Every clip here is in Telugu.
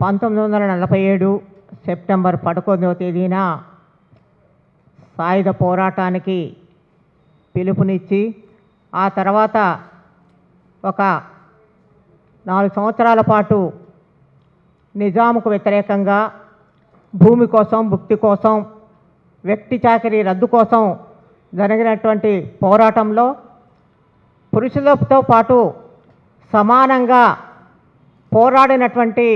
పంతొమ్మిది వందల నలభై ఏడు సెప్టెంబర్ పదకొండవ తేదీన సాయుధ పోరాటానికి పిలుపునిచ్చి ఆ తర్వాత ఒక నాలుగు సంవత్సరాల పాటు నిజాముకు వ్యతిరేకంగా భూమి కోసం భుక్తి కోసం వ్యక్తి చాకరీ రద్దు కోసం జరిగినటువంటి పోరాటంలో పురుషులతో పాటు సమానంగా పోరాడినటువంటి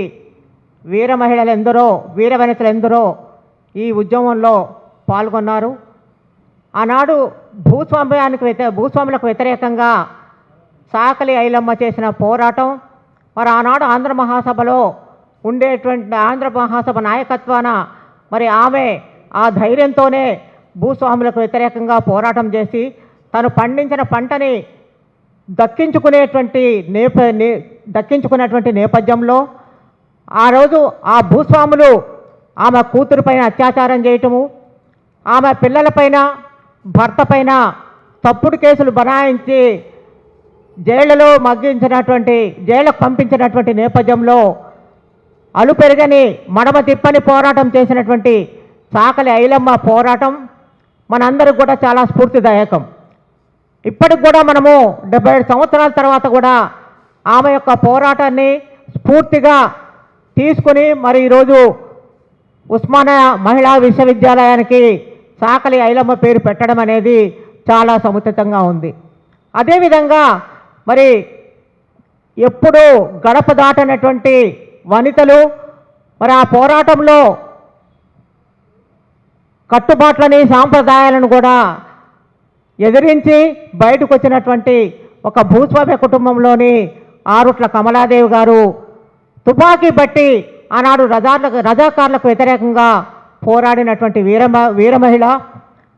వీర మహిళలు ఎందరో వీర వనితలు ఎందరో ఈ ఉద్యమంలో పాల్గొన్నారు. ఆనాడు భూస్వామ్యానికి వ్యతిరే భూస్వాములకు వ్యతిరేకంగా సాకలి ఐలమ్మ చేసిన పోరాటం మరి ఆనాడు ఆంధ్ర మహాసభలో ఉండేటువంటి ఆంధ్ర మహాసభ నాయకత్వాన మరి ఆమె ఆ ధైర్యంతోనే భూస్వాములకు వ్యతిరేకంగా పోరాటం చేసి తను పండించిన పంటని దక్కించుకునేటువంటి నేప నే దక్కించుకునేటువంటి నేపథ్యంలో ఆ రోజు ఆ భూస్వాములు ఆమె కూతురు పైన అత్యాచారం చేయటము ఆమె పిల్లలపైన భర్త పైన తప్పుడు కేసులు బనాయించి జైళ్ళలో మగ్గించినటువంటి జైళ్ళకు పంపించినటువంటి నేపథ్యంలో అలు పెరగని మడమ తిప్పని పోరాటం చేసినటువంటి చాకలి ఐలమ్మ పోరాటం మనందరికి కూడా చాలా స్ఫూర్తిదాయకం. ఇప్పటికి కూడా మనము డెబ్బై సంవత్సరాల తర్వాత కూడా ఆమె యొక్క పోరాటాన్ని స్ఫూర్తిగా తీసుకుని మరి ఈరోజు ఉస్మానియా మహిళా విశ్వవిద్యాలయానికి సాకలి ఐలమ్మ పేరు పెట్టడం అనేది చాలా సముచితంగా ఉంది. అదేవిధంగా మరి ఎప్పుడూ గడప దాటనటువంటి వనితలు మరి ఆ పోరాటంలో కట్టుబాట్లని సాంప్రదాయాలను కూడా ఎదిరించి బయటకు వచ్చినటువంటి ఒక భూస్వామ్య కుటుంబంలోని ఆరుట్ల కమలాదేవి గారు తుపాకీ బట్టి ఆనాడు రజార్లకు రజాకారులకు వ్యతిరేకంగా పోరాడినటువంటి వీర వీర మహిళ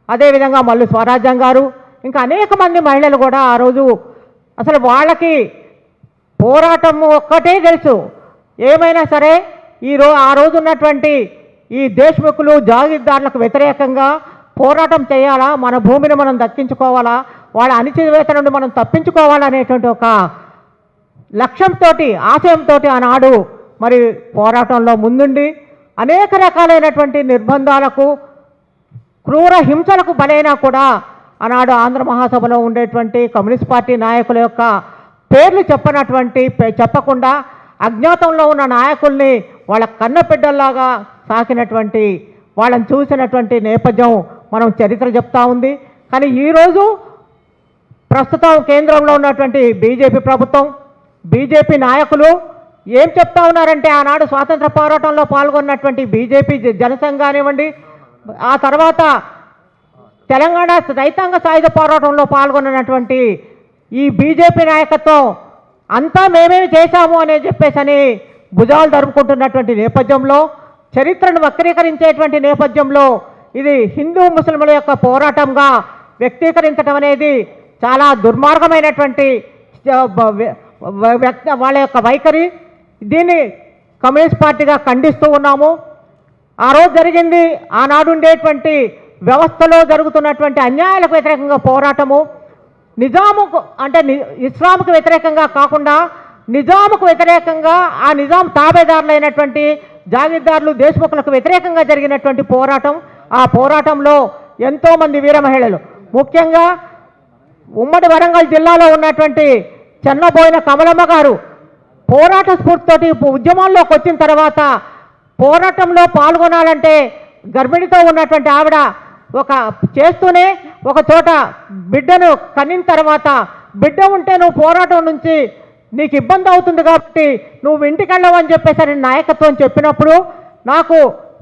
అదేవిధంగా మల్లు స్వరాజ్యం గారు ఇంకా అనేక మంది మహిళలు కూడా ఆ రోజు అసలు వాళ్ళకి పోరాటం ఒక్కటే తెలుసు. ఏమైనా సరే ఈ రో ఆ రోజు ఉన్నటువంటి ఈ దేశముఖులు జాగీర్దారులకు వ్యతిరేకంగా పోరాటం చేయాలా? మన భూమిని మనం దక్కించుకోవాలా? వాళ్ళ అణిచివేత నుండి మనం తప్పించుకోవాలనేటువంటి ఒక లక్ష్యంతో ఆశయంతో ఆనాడు మరి పోరాటంలో ముందుండి అనేక రకాలైనటువంటి నిర్బంధాలకు క్రూర హింసలకు బలైనా కూడా ఆనాడు ఆంధ్ర మహాసభలో ఉండేటువంటి కమ్యూనిస్ట్ పార్టీ నాయకుల యొక్క పేర్లు చెప్పనటువంటి చెప్పకుండా అజ్ఞాతంలో ఉన్న నాయకుల్ని వాళ్ళ కన్నబిడ్డల్లాగా సాకినటువంటి వాళ్ళని చూసినటువంటి నేపథ్యం మనం చరిత్ర చెప్తా ఉంది. కానీ ఈరోజు ప్రస్తుతం కేంద్రంలో ఉన్నటువంటి బీజేపీ ప్రభుత్వం బీజేపీ నాయకులు ఏం చెప్తా ఉన్నారంటే ఆనాడు స్వాతంత్ర పోరాటంలో పాల్గొన్నటువంటి బీజేపీ జనసంఘ కానివ్వండి ఆ తర్వాత తెలంగాణ రైతాంగ సాయుధ పోరాటంలో పాల్గొన్నటువంటి ఈ బీజేపీ నాయకత్వం అంతా మేమేమి చేశాము అని చెప్పేసి అని భుజాలు ధరుపుకుంటున్నటువంటి నేపథ్యంలో చరిత్రను వక్రీకరించేటువంటి నేపథ్యంలో ఇది హిందూ ముస్లింల యొక్క పోరాటంగా వ్యక్తీకరించడం అనేది చాలా దుర్మార్గమైనటువంటి వ్యక్త వాళ్ళ యొక్క వైఖరి దీన్ని కమ్యూనిస్ట్ పార్టీగా ఖండిస్తూ ఉన్నాము. ఆ రోజు జరిగింది ఆనాడు ఉండేటువంటి వ్యవస్థలో జరుగుతున్నటువంటి అన్యాయాలకు వ్యతిరేకంగా పోరాటము. నిజాముకు అంటే ని- ఇస్లాంకు వ్యతిరేకంగా కాకుండా నిజాముకు వ్యతిరేకంగా ఆ నిజాం తాబేదారులైనటువంటి జాగీర్దారులు దేశముఖులకు వ్యతిరేకంగా జరిగినటువంటి పోరాటం. ఆ పోరాటంలో ఎంతోమంది వీర మహిళలు ముఖ్యంగా ఉమ్మడి వరంగల్ జిల్లాలో ఉన్నటువంటి చెన్నబోయిన కమలమ్మ గారు పోరాట స్ఫూర్తితోటి ఉద్యమాల్లోకి వచ్చిన తర్వాత పోరాటంలో పాల్గొనాలంటే గర్భిణితో ఉన్నటువంటి ఆవిడ ఒక చేస్తూనే ఒక చోట బిడ్డను కన్నిన తర్వాత బిడ్డ ఉంటే నువ్వు పోరాటం నుంచి నీకు ఇబ్బంది అవుతుంది కాబట్టి నువ్వు ఇంటికి వెళ్ళవని చెప్పేసరి నాయకత్వం చెప్పినప్పుడు నాకు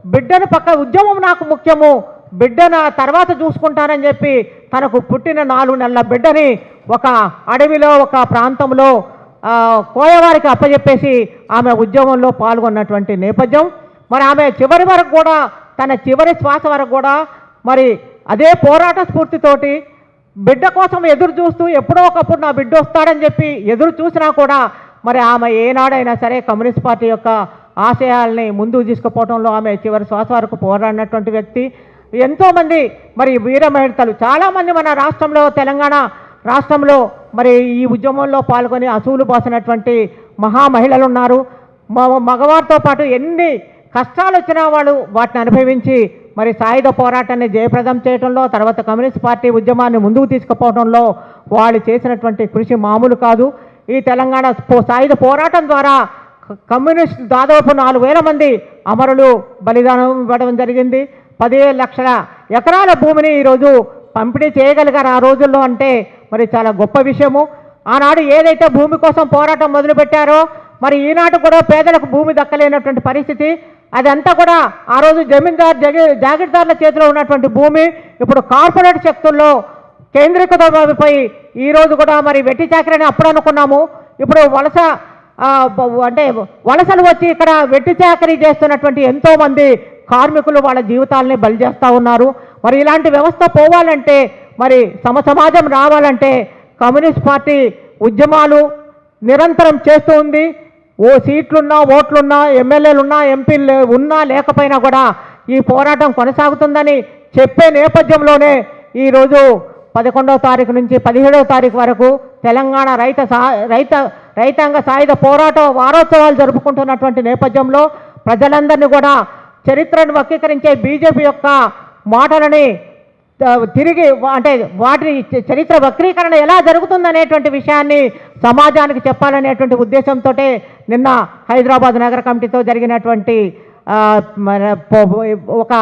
బిడ్డను పక్క ఉద్యమం నాకు ముఖ్యము. బిడ్డను తర్వాత చూసుకుంటానని చెప్పి తనకు పుట్టిన నాలుగు నెలల బిడ్డని ఒక అడవిలో ఒక ప్రాంతంలో కోయవారికి అప్పచెప్పేసి ఆమె ఉద్యమంలో పాల్గొన్నటువంటి నేపథ్యం. మరి ఆమె చివరి వరకు కూడా తన చివరి శ్వాస వరకు కూడా మరి అదే పోరాట స్ఫూర్తితోటి బిడ్డ కోసం ఎదురు చూస్తూ ఎప్పుడో ఒకప్పుడు నా బిడ్డ వస్తాడని చెప్పి ఎదురు చూసినా కూడా మరి ఆమె ఏనాడైనా సరే కమ్యూనిస్ట్ పార్టీ యొక్క ఆశయాల్ని ముందుకు తీసుకుపోవడంలో ఆమె చివరి శ్వాస వరకు పోరాడినటువంటి వ్యక్తి. ఎంతోమంది మరి వీర మహిళలు చాలామంది మన రాష్ట్రంలో తెలంగాణ రాష్ట్రంలో మరి ఈ ఉద్యమంలో పాల్గొని అసూలు పోసినటువంటి మహా మహిళలు ఉన్నారు. మ- మగవారితో పాటు ఎన్ని కష్టాలు వచ్చినా వాళ్ళు వాటిని అనుభవించి మరి సాయుధ పోరాటాన్ని జయప్రదం చేయడంలో తర్వాత కమ్యూనిస్ట్ పార్టీ ఉద్యమాన్ని ముందుకు తీసుకుపోవడంలో వాళ్ళు చేసినటువంటి కృషి మామూలు కాదు. ఈ తెలంగాణ పో- సాయుధ పోరాటం ద్వారా కమ్యూనిస్ట్ దాదాపు నాలుగు వేల మంది అమరులు బలిదానం ఇవ్వడం జరిగింది. పదిహేను లక్షల ఎకరాల భూమిని ఈరోజు పంపిణీ చేయగలిగారు. ఆ రోజుల్లో అంటే మరి చాలా గొప్ప విషయము. ఆనాడు ఏదైతే భూమి కోసం పోరాటం మొదలుపెట్టారో మరి ఈనాడు కూడా పేదలకు భూమి దక్కలేనటువంటి పరిస్థితి. అదంతా కూడా ఆ రోజు జమీందార్ జగ జాగీర్దారుల చేతిలో ఉన్నటువంటి భూమి. ఇప్పుడు కార్పొరేట్ శక్తుల్లో కేంద్రీకృతమైపోయి ఈ రోజు కూడా మరి వెట్టి చాకరీ అప్పుడు అనుకున్నాము. ఇప్పుడు వలస అంటే వలసలు వచ్చి ఇక్కడ వెట్టి చాకరీ చేస్తున్నటువంటి ఎంతోమంది కార్మికులు వాళ్ళ జీవితాలని బలి చేస్తూ ఉన్నారు. మరి ఇలాంటి వ్యవస్థ పోవాలంటే మరి సమ సమాజం రావాలంటే కమ్యూనిస్ట్ పార్టీ ఉద్యమాలు నిరంతరం చేస్తూ ఉంది. ఓ సీట్లున్నా ఓట్లున్నా ఎమ్మెల్యేలున్నా ఎంపీలు ఉన్నా లేకపోయినా కూడా ఈ పోరాటం కొనసాగుతుందని చెప్పే నేపథ్యంలోనే ఈరోజు పదకొండవ తారీఖు నుంచి పదిహేడవ తారీఖు వరకు తెలంగాణ రైత సా రైత రైతాంగ సాయుధ పోరాట వారోత్సవాలు జరుపుకుంటున్నటువంటి నేపథ్యంలో ప్రజలందరినీ కూడా చరిత్రను వక్రీకరించే బీజేపీ యొక్క మాటలని తిరిగి అంటే వాటి చరిత్ర వక్రీకరణ ఎలా జరుగుతుందనేటువంటి విషయాన్ని సమాజానికి చెప్పాలనేటువంటి ఉద్దేశంతో నిన్న హైదరాబాద్ నగర కమిటీతో జరిగినటువంటి ఒక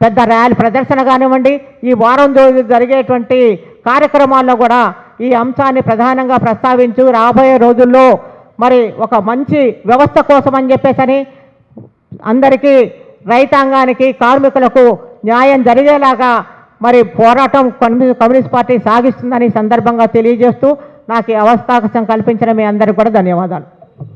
పెద్ద ర్యాలీ ప్రదర్శన కానివ్వండి ఈ వారం రోజు జరిగేటువంటి కార్యక్రమాల్లో కూడా ఈ అంశాన్ని ప్రధానంగా ప్రస్తావించు రాబోయే రోజుల్లో మరి ఒక మంచి వ్యవస్థ కోసం అని చెప్పేసని అందరికీ రైతాంగానికి కార్మికులకు న్యాయం జరిగేలాగా మరి పోరాటం కమ్యూనిస్ట్ పార్టీ సాగిస్తుందని సందర్భంగా తెలియజేస్తూ నాకు ఈ కల్పించిన మీ అందరికీ కూడా ధన్యవాదాలు.